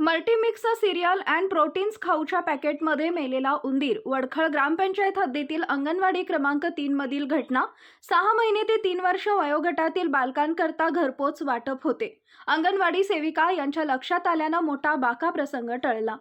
मल्टीमिक्स cereal and proteins खाऊच्या पॅकेटमध्ये मेलेला उंदीर. वडखळ ग्रामपंचायत हद्दीतील अंगणवाडी क्रमांक तीन मधील घटना. सहा महिने ते तीन वर्ष वयोगटातील बालकांकरता घरपोच वाटप होते. अंगणवाडी सेविका यांच्या लक्षात आल्यानं मोठा बाका प्रसंग टळला.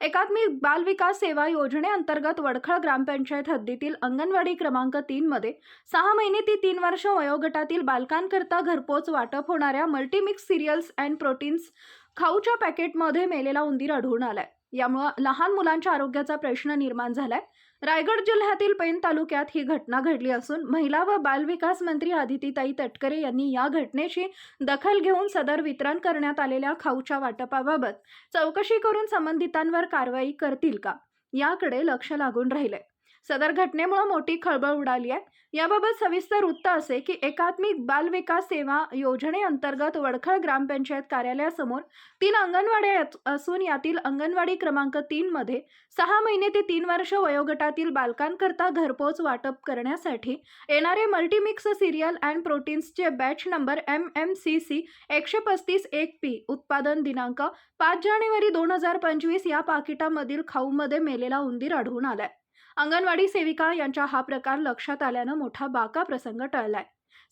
एकात्मिक बालविकास सेवा योजनेअंतर्गत वडखळ ग्रामपंचायत हद्दीतील अंगणवाडी क्रमांक तीनमध्ये सहा महिने ती तीन वर्ष वयोगटातील बालकांकरता घरपोच वाटप होणाऱ्या मल्टीमिक्स सिरियल्स अँड प्रोटीन्स खाऊच्या पॅकेटमध्ये मेलेला उंदीर आढळून आलाय. यामुळं लहान मुलांच्या आरोग्याचा प्रश्न निर्माण झालाय. रायगड जिल्ह्यातील पेण तालुक्यात ही घटना घडली असून महिला व बालविकास मंत्री आदितीताई तटकरे यांनी या घटनेची दखल घेऊन सदर वितरण करण्यात आलेल्या खाऊच्या वाटपाबाबत चौकशी करून संबंधितांवर कारवाई करतील का? याकडे लक्ष लागून राहिलंय. सदर घटनेमुळे मोठी खळबळ उडाली आहे. याबाबत सविस्तर वृत्त असे की एकात्मिक बाल विकास सेवा योजनेअंतर्गत वडखळ ग्रामपंचायत कार्यालयासमोर तीन अंगणवाड्या असून यातील अंगणवाडी क्रमांक तीन मध्ये सहा महिने ते तीन वर्ष वयोगटातील बालकांकरता घरपोच वाटप करण्यासाठी येणारे multimix cereal and प्रोटीन्सचे batch number M M C C एकशे पस्तीस एक पी उत्पादन दिनांक पाच जानेवारी दोन हजार पंचवीस या पाकिटामधील खाऊमध्ये मेलेला उंदीर आढळून आलाय. अंगणवाडी सेविका यांच्या हा प्रकार लक्षात आल्यानं मोठा बाका प्रसंग टळलाय.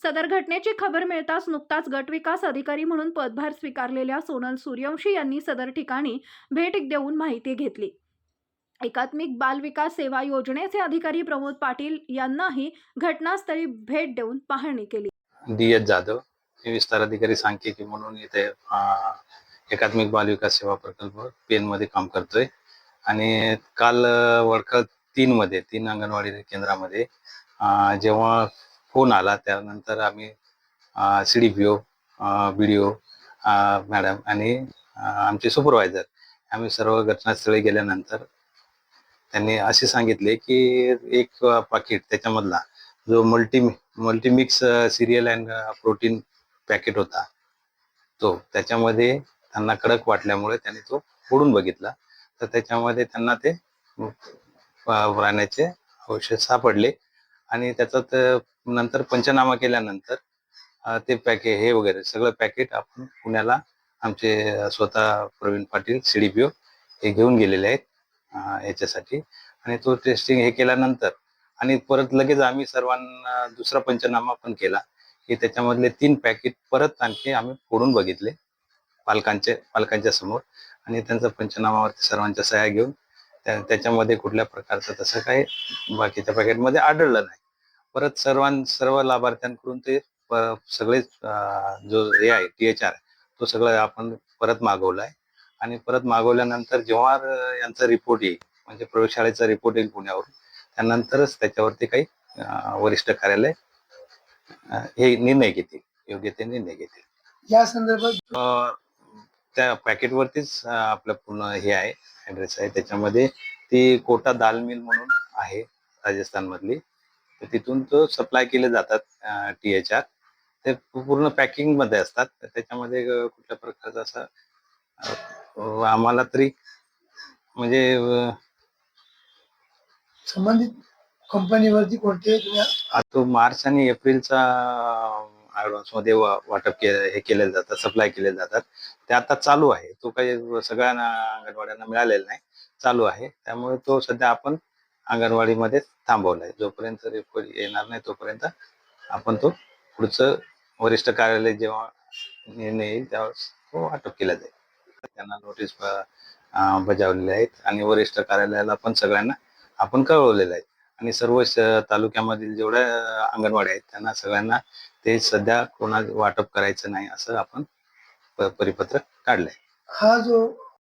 सदर घटनेची खबर मिळताच नुकताच गट विकास अधिकारी म्हणून पदभार स्वीकारलेल्या सोनल सूर्यवंशी यांनी सदर ठिकाणी भेट देऊन माहिती घेतली. एकात्मिक बाल विकास सेवा योजनेचे अधिकारी प्रमोद पाटील यांनाही घटनास्थळी भेट देऊन पाहणी केली. डी जाधव हे विस्तार अधिकारी सांख्यिकी म्हणून इथे एकात्मिक बाल विकास सेवा प्रकल्प पेन मध्ये काम करतोय. आणि काल अं, वडखळ तीन मध्ये तीन अंगणवाडी केंद्रामध्ये जेव्हा फोन आला त्यानंतर आम्ही C D P O B D O madam आणि आमचे सुपरवायझर आम्ही सर्व घटनास्थळी गेल्यानंतर त्यांनी असे सांगितले की एक पाकिट त्याच्यामधला जो multi multimix cereal and protein packet होता तो त्याच्यामध्ये त्यांना कडक वाटल्यामुळे त्यांनी तो फोडून बघितला. तर त्याच्यामध्ये त्यांना ते प्राण्याचे राहण्याचे अवशेष सापडले. आणि त्याच्यात नंतर पंचनामा केल्यानंतर ते पॅके हे वगैरे सगळं पॅकेट आपण पुण्याला आमचे स्वतः प्रवीण पाटील सीडीपीओ हे घेऊन गेलेले आहेत याच्यासाठी. आणि तो टेस्टिंग हे केल्यानंतर आणि परत लगेच आम्ही सर्वांना दुसरा पंचनामा पण केला की त्याच्यामधले तीन पॅकेट परत आणखी आम्ही फोडून बघितले पालकांचे पालकांच्या समोर. आणि त्यांचा पंचनामावरती सर्वांच्या सह्या घेऊन त्याच्यामध्ये कुठल्या प्रकारचं तसं काही बाकीच्या पॅकेटमध्ये आढळलं नाही. परत सर्वां सर्व लाभार्थ्यांकडून ते प- सगळे अं, जो हे आहे टी एच आर तो सगळं आपण परत मागवलाय. आणि परत मागवल्यानंतर जेव्हा यांचा रिपोर्ट येईल म्हणजे प्रयोगशाळेचा रिपोर्ट येईल पुण्यावरून त्यानंतरच त्याच्यावरती काही वरिष्ठ कार्यालय हे निर्णय घेतील योग्य ते निर्णय घेतील. या संदर्भात त्या पॅकेटवरतीच आपलं पूर्ण हे आहे. ऍड्रेस आहे. त्याच्यामध्ये ती कोटा दाल मिल म्हणून आहे राजस्थान मधली तर तिथून तो सप्लाय केले जातात टी एच आर ते पूर्ण पॅकिंगमध्ये असतात. तर त्याच्यामध्ये कुठल्या प्रकारचा असा आम्हाला तरी म्हणजे संबंधित कंपनीवरती कोणते तो मार्च आणि एप्रिलचा ॲडव्हान्समध्ये वा- वाटप के हे केले जातात सप्लाय केले जातात. ते आता चालू आहे. तो काही सगळ्यांना अंगणवाड्यांना मिळालेला नाही. चालू आहे. त्यामुळे तो सध्या आपण अंगणवाडीमध्ये थांबवलाय जोपर्यंत रिपोर्ट येणार नाही तोपर्यंत आपण तो पुढचं वरिष्ठ कार्यालय जेव्हा निर्णय येईल त्यावेळेस तो वाटप केला जाईल. त्यांना नोटीस बजावलेल्या आहेत. आणि वरिष्ठ कार्यालयाला पण सगळ्यांना आपण कळवलेलं आहे. आणि सर्व तालुक्यामधील जेवढ्या अंगणवाड्या आहेत त्यांना सगळ्यांना ते सध्या कोणा वाटप करायचं नाही असं आपण परिपत्रक काढलंय. हा जो